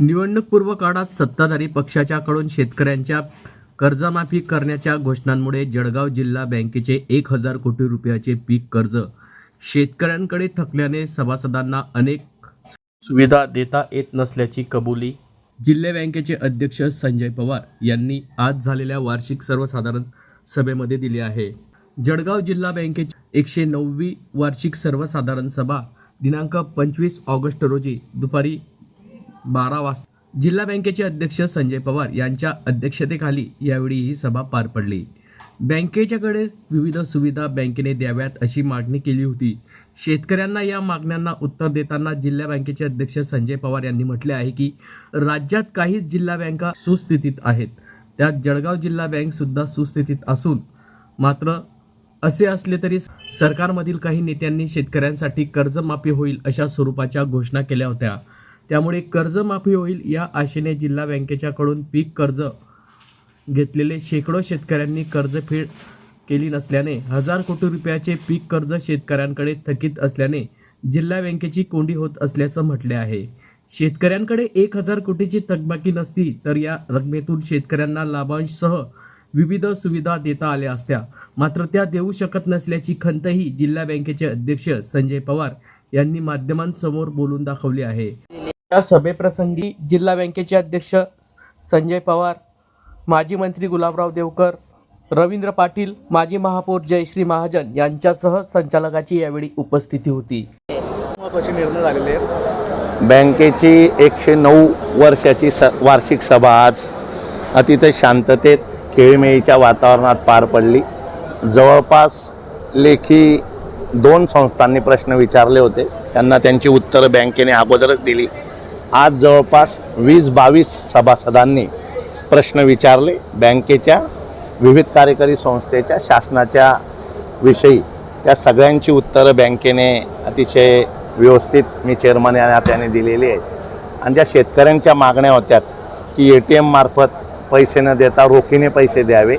निवडणूकपूर्व काळात सत्ताधारी पक्षाच्याकडून शेतकऱ्यांच्या कर्जमाफी करण्याच्या घोषणांमुळे जळगाव जिल्हा बँकेचे एक हजार कोटी रुपयाचे पीक कर्ज शेतकऱ्यांकडे थकल्याने सभासदांना अनेक सुविधा देता येत नसल्याची कबुली जिल्हा बँकेचे अध्यक्ष संजय पवार यांनी आज झालेल्या वार्षिक सर्वसाधारण सभेमध्ये दिली आहे. जळगाव जिल्हा बँकेची एकशे नववी वार्षिक सर्वसाधारण सभा दिनांक पंचवीस ऑगस्ट रोजी दुपारी बारा वाजता. जिल्हा बँकेचे अध्यक्ष संजय पवार यांच्या अध्यक्षतेखाली यावेळी ही सभा पार पडली. बँकेच्याकडे विविध सुविधा बँकेने द्याव्यात अशी मागणी केली होती. शेतकऱ्यांना या मागण्यांना उत्तर देताना जिल्हा बँकेचे अध्यक्ष संजय पवार यांनी म्हटले आहे की राज्यात काहीच जिल्हा बँका सुस्थितीत आहेत. त्यात जळगाव जिल्हा बँकसुद्धा सुस्थितीत असून मात्र असे असले तरी सरकारमधील काही नेत्यांनी शेतकऱ्यांसाठी कर्जमाफी होईल अशा स्वरूपाच्या घोषणा केल्या होत्या. त्यामुळे कर्जमाफी होईल या आशेने जिल्हा बँकेच्याकडून पीक कर्ज घेतलेले शेकडो शेतकऱ्यांनी कर्जफेड केली नसल्याने हजार कोटी रुपयाचे पीक कर्ज शेतकऱ्यांकडे थकीत असल्याने जिल्हा बँकेची कोंडी होत असल्याचं म्हटले आहे. शेतकऱ्यांकडे एक हजार कोटीची थकबाकी नसती तर या रकमेतून शेतकऱ्यांना लाभांशसह विविध सुविधा देता आल्या असत्या. मात्र त्या देऊ शकत नसल्याची खंतही जिल्हा बँकेचे अध्यक्ष संजय पवार यांनी माध्यमांसमोर बोलून दाखवली आहे. या सभेप्रसंगी जिल्हा बँकेचे अध्यक्ष संजय पवार माजी मंत्री गुलाबराव देवकर रवींद्र पाटील माजी महापौर जयश्री महाजन यांच्यासह संचालकाची यावेळी उपस्थिती होती. महत्त्वाचे निर्णय झालेले आहेत. बँकेची एकशे नऊ वर्षाची स वार्षिक सभा आज अतिशय शांततेत खेळीमेळीच्या वातावरणात पार पडली. जवळपास लेखी दोन संस्थांनी प्रश्न विचारले होते. त्यांना त्यांची उत्तरं बँकेने अगोदरच दिली. आज जवळपास वीस बावीस सभासदांनी प्रश्न विचारले बँकेच्या विविध कार्यकारी संस्थेच्या शासनाच्या विषयी. त्या सगळ्यांची उत्तरं बँकेने अतिशय व्यवस्थित मी चेअरमन या नात्याने दिलेली आहेत. आणि ज्या शेतकऱ्यांच्या मागण्या होत्या की ए टी एममार्फत पैसे न देता रोखीने पैसे द्यावे.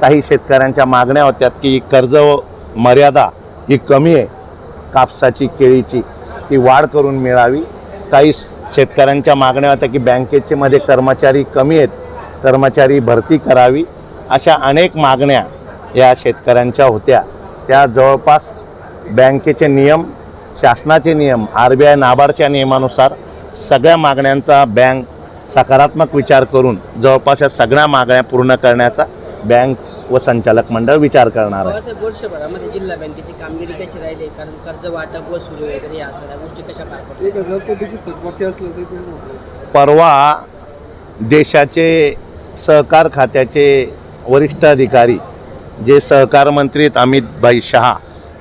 काही शेतकऱ्यांच्या मागण्या होत्या की कर्ज मर्यादा ही कमी आहे. कापसाची केळीची ती वाढ करून मिळावी. काही शेतकऱ्यांच्या मागण्या होत्या की बँकेचे मध्ये कर्मचारी कमी आहेत कर्मचारी भरती करावी. अशा अनेक मागण्या या शेतकऱ्यांच्या होत्या. त्या जवळपास बँकेचे नियम शासनाचे नियम आर बी आय नाबार्डच्या नियमानुसार सगळ्या मागण्यांचा बँक सकारात्मक विचार करून जवळपास या सगळ्या मागण्या पूर्ण करण्याचा बँक व संचालक मंडळ विचार करणार आहे. वर्ष- वर्षभरामध्ये जिल्हा बँकेची कामगिरी कशी राहिली? कारण कर्ज वाटप वसुली वगैरे या सगळ्या गोष्टी कशा पार पडतात एक हजार कोटीची थकबाकी असलं तरी ते नव्हतं. परवा देशाचे सहकार खात्याचे वरिष्ठ अधिकारी जे सहकार मंत्री अमित भाई शहा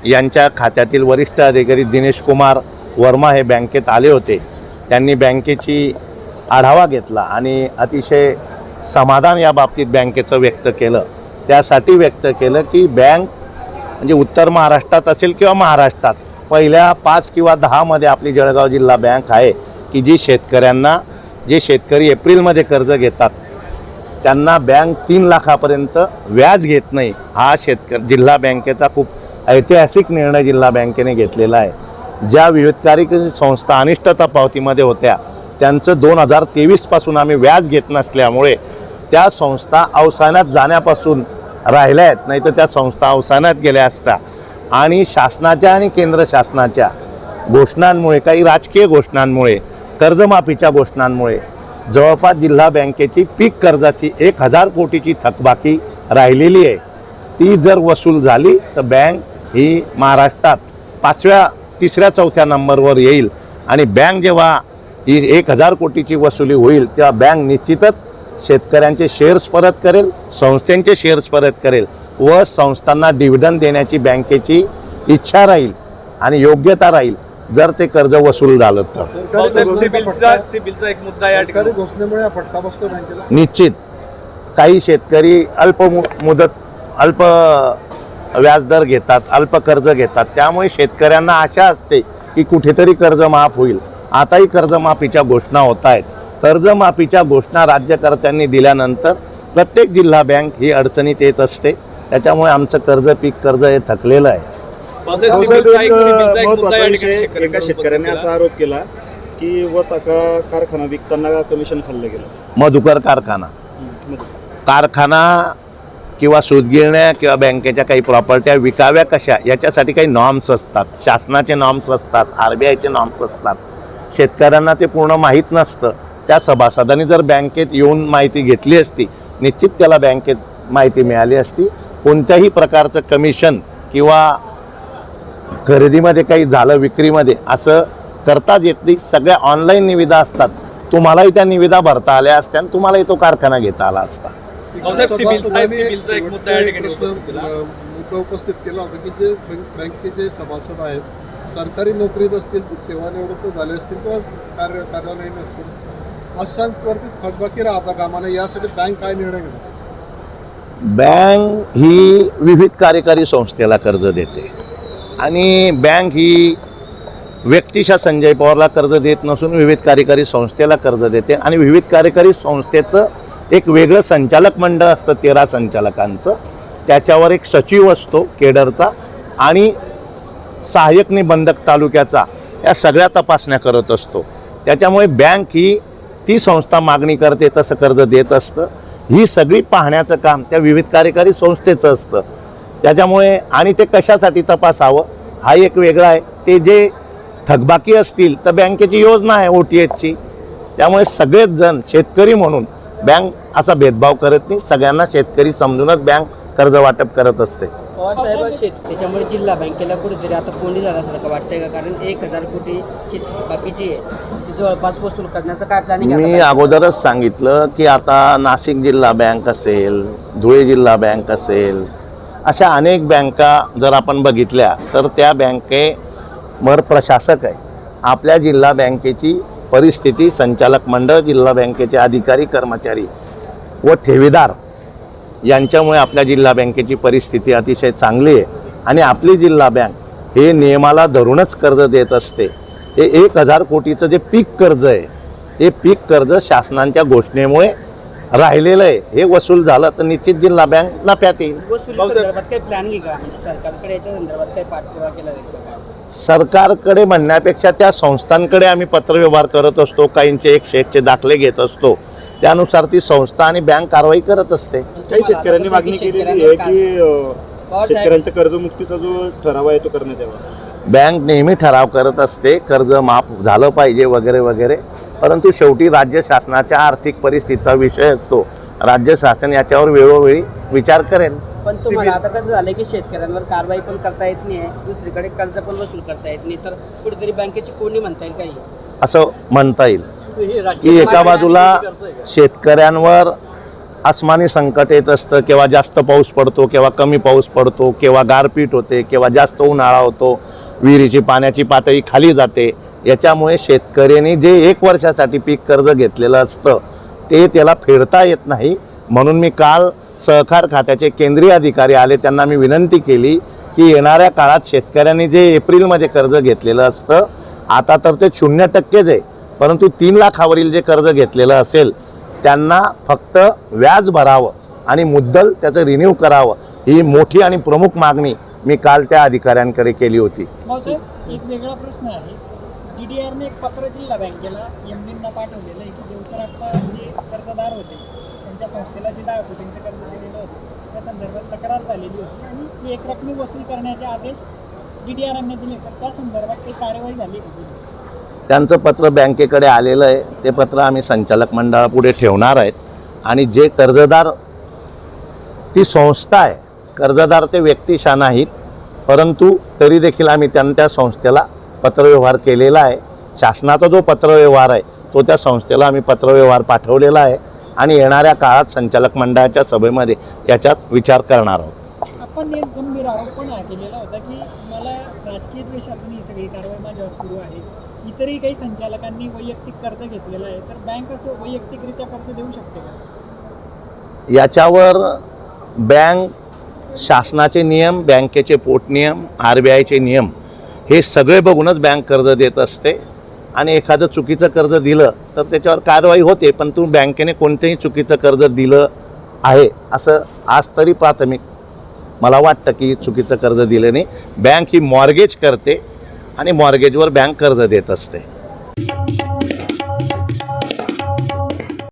यांच्या खात्यातील वरिष्ठ अधिकारी दिनेश कुमार वर्मा हे बँकेत आले होते. त्यांनी बँकेची आढावा घेतला आणि अतिशय समाधान या बाबतीत बँकेचं व्यक्त केलं. त्यासाठी व्यक्त केलं की बँक म्हणजे उत्तर महाराष्ट्रात असेल किंवा महाराष्ट्रात पहिल्या पाच किंवा दहामध्ये आपली जळगाव जिल्हा बँक आहे की जी शेतकऱ्यांना जे शेतकरी एप्रिलमध्ये कर्ज घेतात त्यांना बँक तीन लाखापर्यंत व्याज घेत नाही हा शेतकरी जिल्हा बँकेचा खूप ऐतिहासिक निर्णय जिल्हा बँकेने घेतलेला आहे. ज्या विविधकारी संस्था अनिष्टता पावतीमध्ये होत्या त्यांचं दोन हजार तेवीसपासून आम्ही व्याज घेत नसल्यामुळे त्या संस्था अवसानात जाण्यापासून राहिल्या आहेत नाही तर त्या संस्था अवसानात गेल्या असता. आणि शासनाच्या आणि केंद्र शासनाच्या घोषणांमुळे काही राजकीय घोषणांमुळे कर्जमाफीच्या घोषणांमुळे जवळपास जिल्हा बँकेची पीक कर्जाची एक हजार कोटीची थकबाकी राहिलेली आहे. ती जर वसूल झाली तर बँक ही महाराष्ट्रात पाचव्या तिसऱ्या चौथ्या नंबरवर येईल. आणि बँक जेव्हा ही एक हजार कोटीची वसुली होईल तेव्हा बँक निश्चितच शेतकऱ्यांचे शेअर्स परत करेल संस्थांचे शेअर्स परत करेल व संस्थांना डिव्हिडंड देण्याची बँकेची इच्छा राहील आणि योग्यता राहील जर ते कर्ज वसूल झालं तर. सरकारी भाऊसाहेब सिबिलचा घोषणेमुळे सिबिलचा एक मुद्दा या ठिकाणी. सरकारी घोषणेमुळे हा फटका बसतो बँकेला. निश्चित. काही शेतकरी अल्प मुदत अल्प व्याजदर घेतात अल्प कर्ज घेतात. त्यामुळे शेतकऱ्यांना आशा असते की कुठेतरी कर्ज माफ होईल. आताही कर्जमाफीच्या घोषणा होत आहेत. कर्जमाफीच्या घोषणा राज्यकर्त्यांनी दिल्यानंतर प्रत्येक जिल्हा बँक ही अडचणीत येत असते. त्याच्यामुळे आमचं कर्ज पीक कर्ज हे थकलेलं आहे. एका शेतकऱ्याने असा आरोप केला की वसाका कारखाना विकताना कमिशन खाल्लं गेलं? मधुकर कारखाना. कारखाना किंवा सूतगिरण्या किंवा बँकेच्या काही प्रॉपर्ट्या विकाव्या कशा याच्यासाठी काही नॉर्म्स असतात. शासनाचे नॉर्म्स असतात आर बी आयचे नॉर्म्स असतात. शेतकऱ्यांना ते पूर्ण माहीत नसतं. त्या सभासदांनी जर बँकेत येऊन माहिती घेतली असती निश्चित त्याला बँकेत माहिती मिळाली असती. कोणत्याही प्रकारचं कमिशन किंवा खरेदीमध्ये काही झालं विक्रीमध्ये असं करताच येत नाही. सगळ्या ऑनलाईन निविदा असतात. तुम्हालाही त्या निविदा भरता आल्या असत्या आणि तुम्हालाही तो कारखाना घेता आला असता. सिबिलचा एक मुद्दा या ठिकाणी मुद्दा उपस्थित केला होता की जे बँक- बँकेचे सभासद आहेत सरकारी नोकरीत असतील सेवानिवृत्त झाले असतील किंवा कार्य कार्यालयीन असतील अशांवरती थकबाकी राहता कामा यासाठी बँक काय निर्णय घेणार बँक ही विविध कार्यकारी संस्थेला कर्ज देते. आणि बँक ही व्यक्तिशा संजय पवारला कर्ज देत नसून विविध कार्यकारी संस्थेला कर्ज देते. आणि विविध कार्यकारी संस्थेचं एक वेगळं संचालक मंडळ असतं तेरा संचालकांचं. त्याच्यावर एक सचिव असतो केडरचा. आणि सहाय्यक निबंधक तालुक्याचा या सगळ्या तपासण्या करत असतो. त्याच्यामुळे बँक ही ती संस्था मागणी करते तसं कर्ज देत असतं. ही सगळी पाहण्याचं काम त्या विविध कार्यकारी संस्थेचं असतं. त्याच्यामुळे आणि ते कशासाठी तपासावं हा एक वेगळा आहे. ते जे थकबाकी असतील तर बँकेची योजना आहे ओ टी एचची त्यामुळे सगळेच जण शेतकरी म्हणून बँक असा भेदभाव करत नाही सगळ्यांना शेतकरी समजूनच बँक कर्ज वाटप करत असते. पवार साहेब शेत त्याच्यामुळे जिल्हा बँकेला कुठेतरी आता कोंडी झाल्यासारखं वाटतंय का? कारण एक हजार कोटी शेत बाकीची जवळपास वसूल करण्याचं काय प्लॅनिंग मी अगोदरच सांगितलं की आता नाशिक जिल्हा बँक असेल धुळे जिल्हा बँक असेल अशा अनेक बँका जर आपण बघितल्या तर त्या बँकेवर प्रशासक आहे. आपल्या जिल्हा बँकेची परिस्थिती संचालक मंडळ जिल्हा बँकेचे अधिकारी कर्मचारी व ठेवीदार यांच्यामुळे आपल्या जिल्हा बँकेची परिस्थिती अतिशय चांगली आहे. आणि आपली जिल्हा बँक हे नियमाला धरूनच कर्ज देत असते. हे एक हजार कोटीचं जे पीक कर्ज आहे हे पीक कर्ज शासनाच्या घोषणेमुळे राहिलेलं आहे. हे वसूल झालं तर निश्चित जिल्हा बँक नफ्यात येईल. सरकारकडे म्हणण्यापेक्षा त्या संस्थांकडे आम्ही पत्रव्यवहार करत असतो काहींचे एक शेकचे दाखले घेत असतो. त्यानुसार ती संस्था आणि बँक कारवाई करत असते. काही शेतकऱ्यांनी मागणी केलेली आहे की शेतकऱ्यांचा कर्जमुक्तीचा जो ठराव आहे तो करण्यात यावा? बँक नेहमी ठराव करत असते कर्ज माफ झालं पाहिजे वगैरे वगैरे. परंतु शेवटी राज्य शासनाच्या आर्थिक परिस्थितीचा विषय असतो. राज्य शासन याच्यावर वेळोवेळी विचार करेल. पण तुम्हाला आता कसं झालं की शेतकऱ्यांवर कारवाई पण करता येत नाही दुसरीकडे कर्ज पण वसूल करता येत नाही. तर कुठेतरी बँकेची कोणी म्हणता येईल काही? असं म्हणता येईल. की एका बाजूला शेतकऱ्यांवर आसमानी संकट येत असतं केव्हा जास्त पाऊस पडतो केव्हा कमी पाऊस पडतो केव्हा गारपीट होते केव्हा जास्त उन्हाळा होतो विहिरीची पाण्याची पातळी खाली जाते. याच्यामुळे शेतकऱ्यांनी जे एक वर्षासाठी पीक कर्ज घेतलेलं असतं ते त्याला फेडता येत नाही. म्हणून मी काल सहकार खात्याचे केंद्रीय अधिकारी आले त्यांना मी विनंती केली की येणाऱ्या काळात शेतकऱ्यांनी जे एप्रिलमध्ये कर्ज घेतलेलं असतं आता तर ते शून्य टक्केच आहे परंतु तीन लाखावरील जे कर्ज घेतलेलं असेल त्यांना फक्त व्याज भरावं आणि मुद्दल त्याचं रिन्यू करावं ही मोठी आणि प्रमुख मागणी मी काल त्या अधिकाऱ्यांकडे केली होती. एक वेगळा प्रश्न आहे. डीडीआरने एक पत्र जिल्हा बँकेला एम पाठवलेलं आहे की देवकर जे कर्जदार होते. संस्थेला जे दहा कर्ज दिलेलं होतं. त्या संदर्भात तक्रार झालेली होती आणि एक रकमी वसूल करण्याचे आदेश डी डी आर आरांनी दिले तर त्या संदर्भात काही कार्यवाही झाली का? त्यांचं पत्र बँकेकडे आलेलं आहे. ते पत्र आम्ही संचालक मंडळापुढे ठेवणार आहेत. आणि जे कर्जदार ती संस्था आहे. कर्जदार ते व्यक्तिशा नाहीत परंतु तरी देखील आम्ही त्यांना त्या संस्थेला पत्रव्यवहार केलेला आहे. शासनाचा जो पत्रव्यवहार आहे तो त्या संस्थेला आम्ही पत्रव्यवहार पाठवलेला आहे. आणि येणाऱ्या काळात संचालक मंडळाच्या सभेमध्ये याच्यात विचार करणार आहोत. आपण एक गंभीर आरोप पण केलेला होता की मला राजकीय द्वेषातून ही सगळी कारवाई माझ्यावर सुरू आहे. इतरही काही संचालकांनी वैयक्तिक कर्ज घेतलेलं आहे तर बँक असं वैयक्तिकरित्या कर्ज देऊ शकते का? याच्यावर बँक शासनाचे नियम बँकेचे पोटनियम आर बी आयचे नियम हे सगळे बघूनच बँक कर्ज देत असते. आणि एखादं चुकीचं कर्ज दिलं तर त्याच्यावर कारवाई होते पण तू बँकेने कोणतेही चुकीचं कर्ज दिलं आहे असं आज तरी प्राथमिक मला वाटतं की चुकीचं कर्ज दिलं नाही. बँक ही मॉर्गेज करते आणि मॉर्गेजवर बँक कर्ज देत असते.